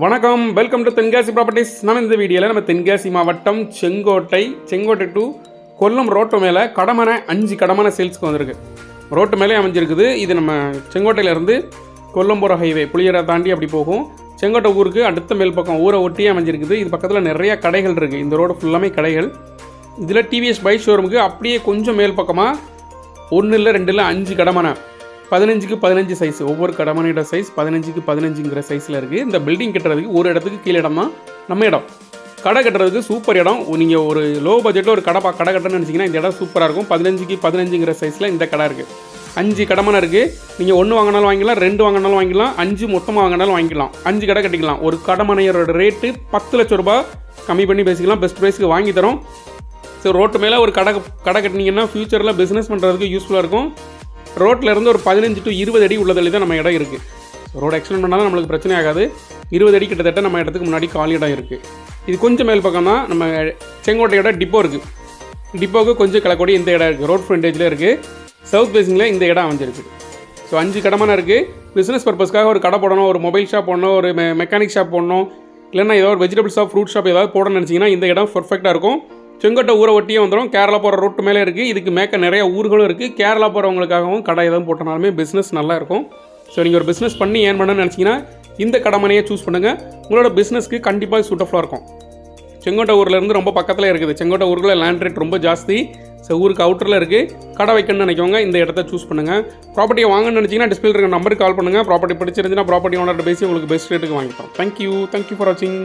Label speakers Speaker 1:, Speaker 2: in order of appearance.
Speaker 1: வணக்கம். Welcome to Tenkasi properties நம்ம இந்த வீடியோவில் நம்ம தென்காசி மாவட்டம் செங்கோட்டை செங்கோட்டை டு கொல்லம் ரோட்டு மேலே கடமனை அஞ்சு கடமனை சேல்ஸ்க்கு வந்திருக்கு. ரோட்டு மேலே அமைஞ்சிருக்குது. இது நம்ம செங்கோட்டையிலேருந்து கொல்லம் போகிற ஹைவே புளியரை தாண்டி அப்படி போகும். செங்கோட்டை ஊருக்கு அடுத்த மேல் பக்கம் ஊரை ஒட்டியே அமைஞ்சிருக்குது. இது பக்கத்தில் நிறைய கடைகள் இருக்குது இந்த ரோடு ஃபுல்லாமே கடைகள். இதில் டிவிஎஸ் பைக் ஷோரூமுக்கு அப்படியே கொஞ்சம் மேல் பக்கமாக ஒன்று இல்லை ரெண்டு இல்லை அஞ்சு கடமனை பதினஞ்சுக்கு பதினஞ்சு சைஸ் ஒவ்வொரு கடமனையோட சைஸ் பதினஞ்சுக்கு பதினஞ்சுங்கிற சைஸில் இருக்குது இந்த பில்டிங் கட்டுறதுக்கு ஒரு இடத்துக்கு கீழே இடம் தான் நம்ம இடம். கடை கட்டுறதுக்கு சூப்பர் இடம். நீங்கள் ஒரு லோ பட்ஜெட்டில் ஒரு கடை கடை கட்டணும்னு நினச்சிங்கன்னா இந்த இடம் சூப்பராக இருக்கும். பதினஞ்சுக்கு பதினஞ்சுங்கிற சைஸில் இந்த கடை இருக்குது அஞ்சு கடமனை இருக்குது நீங்கள் ஒன்று வாங்கினாலும் வாங்கிக்கலாம் ரெண்டு வாங்கினாலும் வாங்கிக்கலாம் அஞ்சு மொத்தமாக வாங்கினாலும் வாங்கிக்கலாம். அஞ்சு கடை கட்டிக்கலாம். ஒரு கடமனையரோட ரேட்டு பத்து லட்ச ரூபாய் கம்மி பண்ணி பேசிக்கலாம். பெஸ்ட் ப்ரைஸ்க்கு வாங்கி தரோம். ஸோ ரோட்டு மேலே ஒரு கடை கடை கட்டினீங்கன்னா ஃப்யூச்சரில் பிஸ்னஸ் பண்ணுறதுக்கு யூஸ்ஃபுல்லாக இருக்கும். ரோட்டில் இருந்து ஒரு பதினஞ்சு டு இருபது அடி உள்ளதள்ளி தான் நம்ம இடம் இருக்குது ரோடு எக்ஸ்டெண்ட் பண்ணாலும் நம்மளுக்கு பிரச்சனை ஆகாது. இருபது அடி கிட்டத்தட்ட நம்ம இடத்துக்கு முன்னாடி காலி இடம் இருக்குது இது கொஞ்சம் மேல் பக்கம் தான் நம்ம செங்கோட்டையோட டிப்போ இருக்குது டிப்போவுக்கு கொஞ்சம் கிளக்கோடி இந்த இடம் இருக்குது ரோட் ஃப்ரண்டேஜில் இருக்குது சவுத் பேசிங்கில் இந்த இடம் அமைஞ்சிருக்கு. ஸோ அஞ்சு கடமான இருக்குது பிஸ்னஸ் பர்பஸ்க்காக ஒரு கடை போடணும் ஒரு மொபைல் ஷாப் போடணும் ஒரு மெக்கானிக் ஷாப் போடணும் இல்லைன்னா ஏதோ ஒரு வெஜிடபிள் ஷாப் ஃப்ரூட் ஷாப் ஏதாவது போடணும்னு நினச்சிங்கன்னா இந்த இடம் பர்ஃபெக்டாக இருக்கும். செங்கோட்டை ஊரை ஒட்டியே வந்துடும் கேரளா போகிற ரோட்டு மேலே இருக்குது இதுக்கு மேற்க நிறைய ஊர்களும் இருக்குது கேரளா போகிறவங்களுக்காகவும் கடை எதுவும் போட்டனாலுமே பிஸ்னஸ் நல்லா இருக்கும். ஸோ நீங்கள் ஒரு பிஸ்னஸ் பண்ணி ஏன் பண்ணணும்னு நினச்சிங்கன்னா இந்த கடமனையை சூஸ் பண்ணுங்கள் உங்களோட பிஸ்னஸ்க்கு கண்டிப்பாக சூட்டஃபுல்லாக இருக்கும். செங்கோட்டை ஊர்லேருந்து ரொம்ப பக்கத்தில் இருக்குது. செங்கோட்டை ஊரில் லேண்ட் ரேட் ரொம்ப ஜாஸ்தி. ஸோ ஊருக்கு அவுட்டரில் இருக்குது கடை வைக்கணும்னு நினைக்கவங்க இந்த இடத்த சூஸ் பண்ணுங்கள் ப்ராப்பர்ட்டியை வாங்கணும்னு நினச்சிங்கன்னா டிஸ்பிளே இருக்கிற நம்பருக்கு கால் பண்ணுங்கள் ப்ராப்பர்ட்டி பிடிச்சிருந்துச்சுன்னா ப்ராப்பர்ட்டி ஓனர்கிட்ட பேசி உங்களுக்கு பெஸ்ட் ரேட்டுக்கு வாங்கிப்போம். தேங்க்யூ தேங்க்யூ ஃபார் வாட்சிங்